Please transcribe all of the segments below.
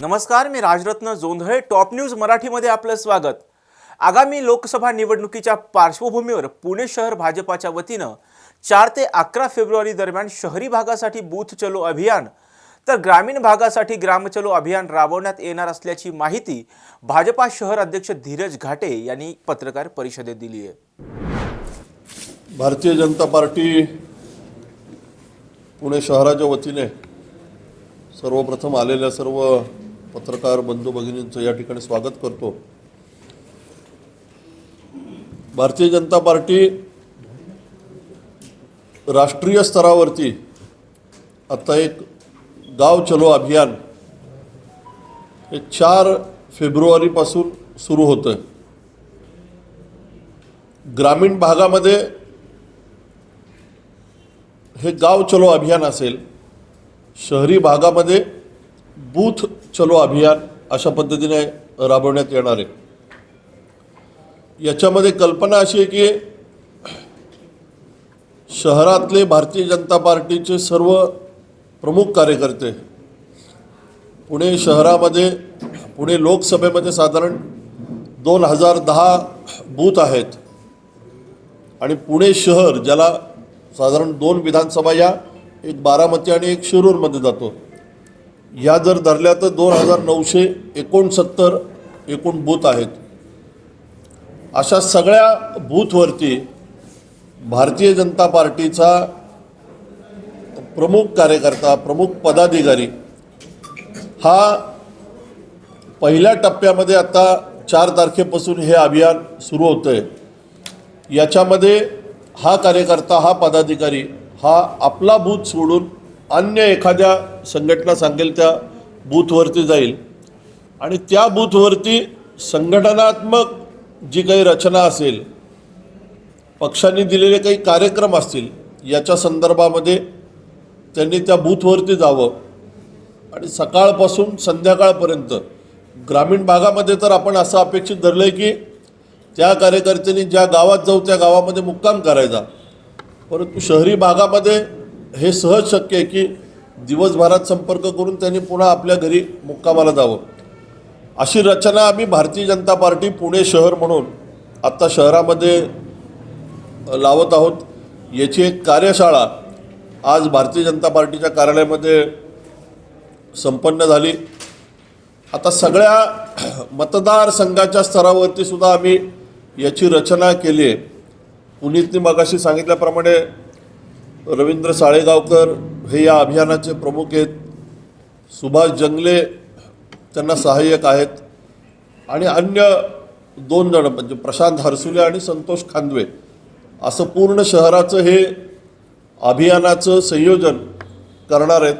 नमस्कार मी Rajratna Jondhale. Top news मराठीमध्ये आपलं स्वागत. आगामी लोकसभा निवडणुकीच्या पार्श्वभूमीवर पुणे शहर भाजपाच्या वतीनं चार ते अकरा फेब्रुवारी दरम्यान शहरी भागासाठी बूथ चलो अभियान तर ग्रामीण भागासाठी ग्रामचलो अभियान राबवण्यात येणार असल्याची माहिती भाजपा शहर अध्यक्ष धीरज घाटे यांनी पत्रकार परिषदेत दिली आहे. भारतीय जनता पार्टी पुणे शहराच्या वतीने सर्वप्रथम आलेल्या सर्व पत्रकार बंधू भगिनींचं या ठिकाणी स्वागत करतो. भारतीय जनता पार्टी राष्ट्रीय स्तरावरती आता एक गाव चलो अभियान हे चार फेब्रुवारीपासून सुरू होतं ग्रामीण भागामध्ये हे गाव चलो अभियान असेल शहरी भागामध्ये बूथ चलो अभियान अशा पद्धतीने राबवण्यात येणार आहे. याच्यामध्ये कल्पना अशी आहे की शहरातले भारतीय जनता पार्टीचे सर्व प्रमुख कार्यकर्ते पुणे शहरामध्ये पुणे लोकसभेमध्ये साधारण दोन हजार दहा बूथ आहेत. आणि पुणे शहर ज्याला साधारण दोन विधानसभा या एक बारामती आणि एक शिरूरमध्ये जातो. या जर धरल्या तर दोन हजार नऊशे एकोणसत्तर एकूण बूथ आहेत. अशा सगळ्या बूथवरती भारतीय जनता पार्टीचा प्रमुख कार्यकर्ता प्रमुख पदाधिकारी हा पहिल्या टप्प्यामध्ये आता चार तारखेपासून हे अभियान सुरू होतं आहे याच्यामध्ये हा कार्यकर्ता हा पदाधिकारी हा आपला बूथ सोडून अन्य एखाद्या संघटना सांगेल त्या बूथवरती जाईल. आणि त्या बूथवरती संघटनात्मक जी काही रचना असेल पक्षांनी दिलेले काही कार्यक्रम असतील याच्या संदर्भामध्ये त्यांनी त्या बूथवरती जावं. आणि सकाळपासून संध्याकाळपर्यंत ग्रामीण भागामध्ये तर आपण असं अपेक्षित धरलं आहे की त्या कार्यकर्त्यांनी ज्या गावात जाऊ त्या गावामध्ये मुक्काम करायचा. परंतु शहरी भागामध्ये हे सहज शक्य आहे की दिवसभरात संपर्क करून त्यांनी पुन्हा आपल्या घरी मुक्कामाला जावं. अशी रचना आम्ही भारतीय जनता पार्टी पुणे शहर म्हणून आत्ता शहरामध्ये लावत आहोत. याची एक कार्यशाळा आज भारतीय जनता पार्टीच्या कार्यालयामध्ये संपन्न झाली. आता सगळ्या मतदारसंघाच्या स्तरावरती सुद्धा आम्ही याची रचना केली आहे. पुनीतनी मगाशी सांगितल्याप्रमाणे रवींद्र साळेगावकर हे या अभियानाचे प्रमुख आहेत. सुभाष जंगले त्यांना सहाय्यक आहेत. आणि अन्य दोन जण म्हणजे प्रशांत हरसुले आणि संतोष खांदवे. असं पूर्ण शहराचं हे अभियानाचं संयोजन करणार आहेत.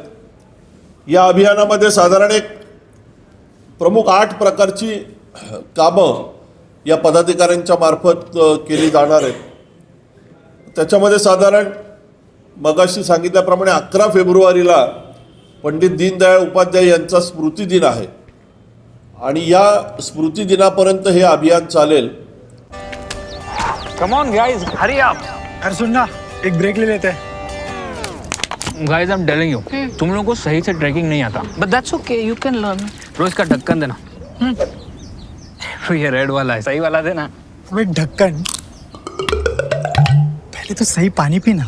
या अभियानामध्ये साधारण एक प्रमुख आठ प्रकारची कामं या पदाधिकाऱ्यांच्या मार्फत केली जाणार आहेत. त्याच्यामध्ये साधारण मगाशी सांगितल्याप्रमाणे अकरा फेब्रुवारीला पंडित दीनदयाळ उपाध्याय यांचा स्मृतिदिन आहे. आणि या स्मृतिदिनापर्यंत हे अभियान चालेल. Come on guys hurry up अरे सुन ना एक ब्रेक ले लेते. हैं guys I am telling you तुम लोगों को सही से ट्रैकिंग नहीं आता. But that's okay, you can learn. रोज का ढक्कन देना. तो ये रेड वाला है. सही वाला देना. अबे ढक्कन? पहले तो सही पानी पीना.